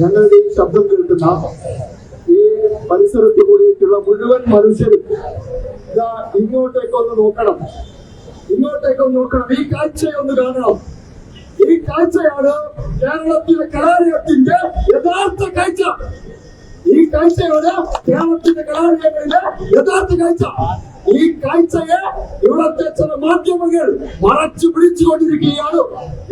ഞങ്ങളുടെ ഈ ശബ്ദം കേൾക്കുന്ന ഈ പരിസരത്ത് കൂടിയിട്ടുള്ള മുഴുവൻ മനുഷ്യരും ഇതാ ഇങ്ങോട്ടേക്കൊന്ന് നോക്കണം. ഇങ്ങോട്ടേക്കൊന്ന് നോക്കണം. ഈ കാഴ്ചയൊന്ന് കാണണം. ഈ കാഴ്ചയാണ് കേരളത്തിലെ കലാലയത്തിന്റെ യഥാർത്ഥ കാഴ്ച. ഈ കാഴ്ചയോട് കേരളത്തിന്റെ കലാലയങ്ങളിലെ യഥാർത്ഥ കാഴ്ച. ഈ കാഴ്ചയെ ഇവിടത്തെ ചില മാധ്യമങ്ങൾ മറച്ചു പിടിച്ചുകൊണ്ടിരിക്കുകയാണ്.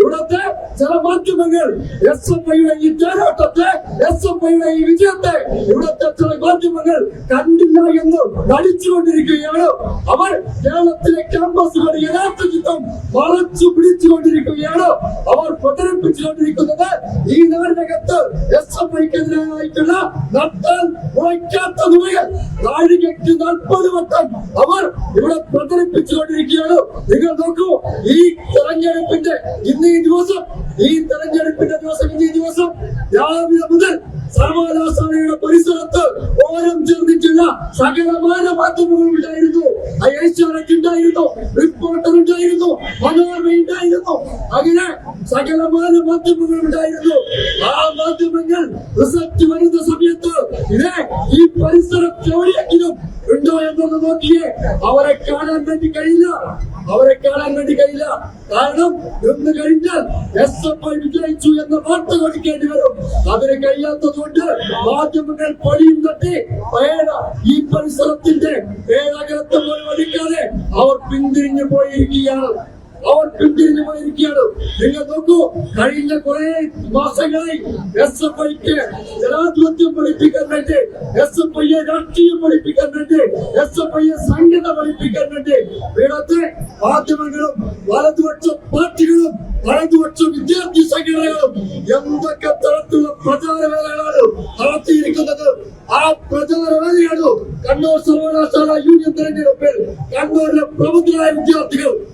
ഇവിടത്തെ ചില മാധ്യമങ്ങൾ എസ് എഫ് ഐയുടെ ഈ തേരോട്ടത്തെ എസ് എഫ് ഐയുടെ ഈ വിജയത്തെ ഇവിടുത്തെ ചില മാധ്യമങ്ങൾ കണ്ടില്ല എന്ന് നടിച്ചുകൊണ്ടിരിക്കുകയാണ്. അവർ കേരളത്തിലെ ക്യാമ്പസുകളുടെ യഥാർത്ഥ ചിത്രം വളച്ചു പിടിച്ചുകൊണ്ടിരിക്കുകയാണ്. അവർ പ്രചരിപ്പിച്ചുകൊണ്ടിരിക്കുന്നത് ഈ നാടിനകത്ത് എസ് എഫ് ഐക്കെതിരായിട്ടുള്ള നട്ടാൽ മുളയ്ക്കാത്ത നുണകൾ നാഴികയ്ക്ക് നാൽപ്പത് വട്ടം അവർ ഇവിടെ പ്രചരിപ്പിച്ചുകൊണ്ടിരിക്കുകയാണ്. നിങ്ങൾ നോക്കൂ ഈ തെരഞ്ഞെടുപ്പിന്റെ ഇന്ന് ഈ ദിവസം ഈ തെരഞ്ഞെടുപ്പിന്റെ ദിവസം ഈ ദിവസം രാവിലെ മുതൽ സർവകലാശാലയുടെ പരിസരത്ത് ഓരം ചേർന്നിട്ടുള്ള സകലമാന മാധ്യമങ്ങൾ ഉണ്ടായിരുന്നു. ഏഷ്യാനെറ്റ് ഉണ്ടായിരുന്നു റിപ്പോർട്ടർ ഉണ്ടായിരുന്നു മനോരമ ഉണ്ടായിരുന്നു. അങ്ങനെ സകലമാന മാധ്യമങ്ങൾ ഉണ്ടായിരുന്നു. ആ മാധ്യമങ്ങൾ റിസൾട്ട് വരുന്ന സമയത്ത് ഇതേ ഈ പരിസരം എവിടെയെങ്കിലും ഉണ്ടോ എന്നൊന്ന് നോക്കിയേ. അവരെ കാണാൻ വേണ്ടി കഴിയില്ല. അവരെ കാണാൻ വേണ്ടി കഴിയില്ല. കാരണം എന്ന് കഴിഞ്ഞാൽ എസ് എഫ് ഐ വിജയിച്ചു എന്ന വാർത്ത കൊടുക്കേണ്ടി വരും. അതിന് കഴിയാത്തതുകൊണ്ട് മാധ്യമങ്ങൾ പൊടിയും തട്ടി പേട ഈ പരിസരത്തിന്റെ പേടകലത്തെ പോലും ഒഴിക്കാതെ അവർ പിന്തിരിഞ്ഞു പോയിരിക്കുകയാണ്. അവർ പിന്തിരിഞ്ഞു പോയിരിക്കുകയാണ് നിങ്ങൾ നോക്കൂ കഴിഞ്ഞ കുറെ മാസങ്ങളായി എസ് എഫ് ഐക്ക് ജനാധിപത്യം പഠിപ്പിക്കാൻ വേണ്ടി എസ് എഫ് ഐയെ രാഷ്ട്രീയം പഠിപ്പിക്കാൻ എസ് എഫ് ഐയെ സംഘടന പഠിപ്പിക്കാൻ ഇവിടത്തെ മാധ്യമങ്ങളും വലതുപക്ഷ പാർട്ടികളും വലതുപക്ഷ വിദ്യാർത്ഥി സംഘടനകളും എന്തൊക്കെ തരത്തിലുള്ള പ്രചാരവേലകളാണ് നടത്തിയിരിക്കുന്നത്? ആ പ്രചാരവേലയാണ് കണ്ണൂർ സർവകലാശാല യൂണിയൻ തെരഞ്ഞെടുപ്പിൽ കണ്ണൂരിലെ പ്രമുഖരായ വിദ്യാർത്ഥികൾ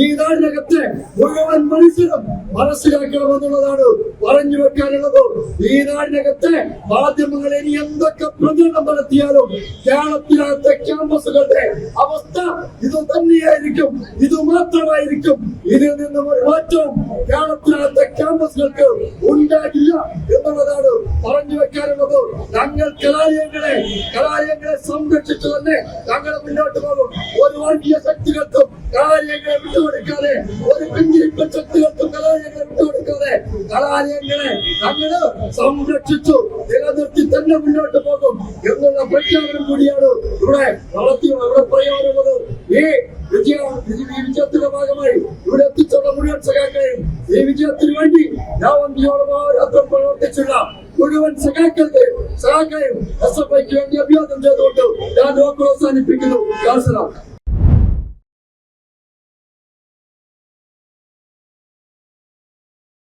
ഈ നാടിനകത്തെ മുഴുവൻ മനുഷ്യരും മനസ്സിലാക്കണമെന്നുള്ളതാണ് പറഞ്ഞു വെക്കാനുള്ളത്. ഈ നാടിനകത്തെ മാധ്യമങ്ങൾ ഇനി എന്തൊക്കെ പ്രചരണം നടത്തിയാലും കേരളത്തിനകത്തെ ക്യാമ്പസുകളുടെ അവസ്ഥ ഇത് തന്നെയായിരിക്കും. ഇത് മാത്രമായിരിക്കും. ഇതിൽ നിന്നും ഒരു മാറ്റവും കേരളത്തിനകത്തെ ക്യാമ്പസുകൾക്ക് ഉണ്ടാകില്ല എന്നുള്ളതാണ് പറഞ്ഞു വെക്കാനുള്ളത്. ഞങ്ങൾ കലാലയങ്ങളെ കലാലയങ്ങളെ സംരക്ഷിച്ചു തന്നെ ഞങ്ങൾ മുന്നോട്ട് പോകും. ഒരു വർഗീയ ശക്തികൾക്കും കലാലയങ്ങളെ വിട്ടുകൊടുക്കാതെ ഒരു പിന്തിരിപ്പ ശക്തികൾക്കും കലാലയങ്ങളെ വിട്ടുകൊടുക്കാതെ കലാലയങ്ങളെ ഞങ്ങൾ സംരക്ഷിച്ചു നിലനിർത്തി തന്നെ മുന്നോട്ട് പോകും എന്നുള്ള പ്രഖ്യാപനം കൂടിയാണ് ഇവിടെ നടത്തി ഇവിടെ പറയാനുള്ളത് ഈ വിജയ ഈ വിജയത്തിന്റെ ഭാഗമായി ഇവിടെ എത്തിച്ചുള്ള മുഴുവൻ സഖാക്കളെയും ഈ വിജയത്തിന് വേണ്ടി രാവന്തിയോളം പ്രവർത്തിച്ചുള്ള മുഴുവൻ സഖാക്കളുടെയും സഖാക്കളെയും എസ് എഫ് ഐക്ക് വേണ്ടി അഭിവാദം ചെയ്തുകൊണ്ട് ഞാൻ വാക്കുകൾ അവസാനിപ്പിക്കുന്നു.